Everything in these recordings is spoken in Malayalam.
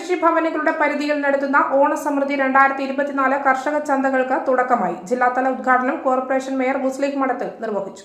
കൃഷിഭവനുകളുടെ പരിധിയിൽ നടത്തുന്ന ഓണസമൃദ്ധി രണ്ടായിരത്തി ഇരുപത്തിനാല് കർഷക ചന്തകൾക്ക് തുടക്കമായി. ജില്ലാതല ഉദ്ഘാടനം കോർപ്പറേഷൻ മേയർ മുസ്ലിം മഠത്തിൽ നിർവഹിച്ചു.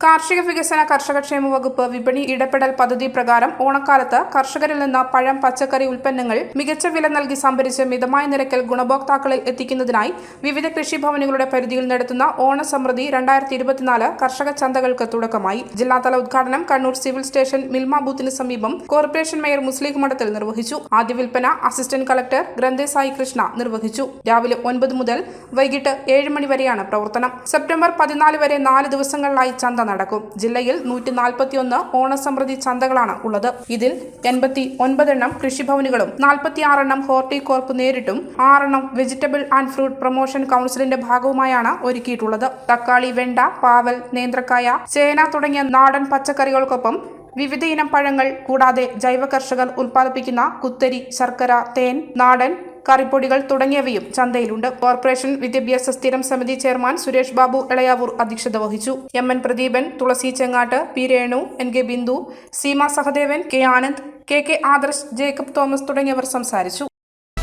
കാർഷിക വികസന കർഷകക്ഷേമ വകുപ്പ് വിപണി ഇടപെടൽ പദ്ധതി പ്രകാരം ഓണക്കാലത്ത് കർഷകരിൽ നിന്ന് പഴം പച്ചക്കറി ഉൽപ്പന്നങ്ങൾ മികച്ച വില നൽകി സംഭരിച്ച് മിതമായ നിരക്കിൽ ഗുണഭോക്താക്കളിൽ എത്തിക്കുന്നതിനായി വിവിധ കൃഷിഭവനുകളുടെ പരിധിയിൽ നടത്തുന്ന ഓണസമൃദ്ധി രണ്ടായിരത്തി ഇരുപത്തിനാല് കർഷക ചന്തകൾക്ക് തുടക്കമായി. ജില്ലാതല ഉദ്ഘാടനം കണ്ണൂർ സിവിൽ സ്റ്റേഷൻ മിൽമ ബൂത്തിന് സമീപം കോർപ്പറേഷൻ മേയർ മുസ്ലിം മഠത്തിൽ നിർവഹിച്ചു. ആദ്യ വിൽപ്പന അസിസ്റ്റന്റ് കളക്ടർ ഗ്രന്ഥേസായി കൃഷ്ണ നിർവഹിച്ചു. രാവിലെ ഒൻപത് മുതൽ വൈകിട്ട് ഏഴ് മണി വരെയാണ് പ്രവർത്തനം. സെപ്റ്റംബർ പതിനാല് വരെ നാല് ദിവസങ്ങളിലായി ചന്ത നടക്കും. ജില്ലയിൽ നൂറ്റി നാൽപ്പത്തിയൊന്ന് ഓണസമൃദ്ധി ചന്തകളാണ് ഉള്ളത്. ഇതിൽ എൺപത്തി ഒൻപതെണ്ണം കൃഷിഭവനുകളും നാൽപ്പത്തി ആറെണ്ണം ഹോർട്ടികോർപ്പ് നേരിട്ടും ആറെണ്ണം വെജിറ്റബിൾ ആൻഡ് ഫ്രൂട്ട് പ്രൊമോഷൻ കൗൺസിലിന്റെ ഭാഗവുമായാണ് ഒരുക്കിയിട്ടുള്ളത്. തക്കാളി വെണ്ട പാവൽ നേന്ത്രക്കായ ചേന തുടങ്ങിയ നാടൻ പച്ചക്കറികൾക്കൊപ്പം വിവിധ ഇനം പഴങ്ങൾ കൂടാതെ ജൈവ കർഷകർ ഉൽപ്പാദിപ്പിക്കുന്ന കുത്തരി ശർക്കര തേൻ നാടൻ കറിപ്പൊടികൾ തുടങ്ങിയവയും ചന്തയിലുണ്ട്. കോർപ്പറേഷൻ വിദ്യാഭ്യാസ സ്ഥിരം സമിതി ചെയർമാൻ സുരേഷ് ബാബു ഇളയാവൂർ അധ്യക്ഷത വഹിച്ചു. M. N. Pradeepan Thulasi Chengatt P. Renu N. K. Bindu Seema Sahadevan K. Anand K. K. Adarsh Jacob Thomas തുടങ്ങിയവർ സംസാരിച്ചു.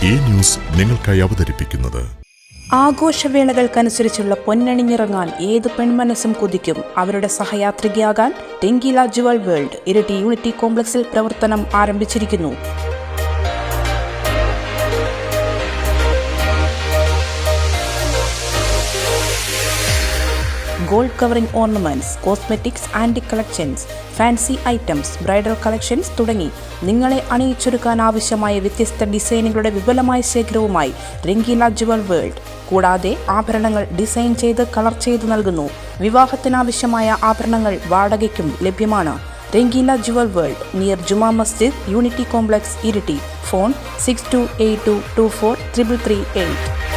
ഈ ന്യൂസ് നിങ്ങൾക്കായി അവതരിപ്പിക്കുന്നത് ആഘോഷവേളകൾക്കനുസരിച്ചുള്ള പൊന്നണിഞ്ഞിറങ്ങാൻ ഏത് പെൺമനസ്സും കൊതിക്കും. അവരുടെ സഹയാത്രികയാകാൻ ടെങ്കില ജുവൽ വേൾഡ് ഇരട്ടി യൂണിറ്റി കോംപ്ലക്സിൽ പ്രവർത്തനം ആരംഭിച്ചിരിക്കുന്നു. Gold covering ornaments cosmetics and collections fancy items bridal collections തുടങ്ങി. നിങ്ങളെ അണിയിച്ചൊരുക്കാൻ ആവശ്യമായ വ്യത്യസ്ത ഡിസൈനുകളുടെ വിപുലമായ ശേഖരവുമായി രംഗീല ജുവൽ വേൾഡ് കൂടാതെ ആഭരണങ്ങൾ ഡിസൈൻ ചെയ്ത് കളർ ചെയ്ത് നൽകുന്നു. വിവാഹത്തിനാവശ്യമായ ആഭരണങ്ങൾ വാടകയ്ക്കും ലഭ്യമാണ്. Rangeela jewel world near Juma Masjid unity complex Iritty phone six two eight two two four three eight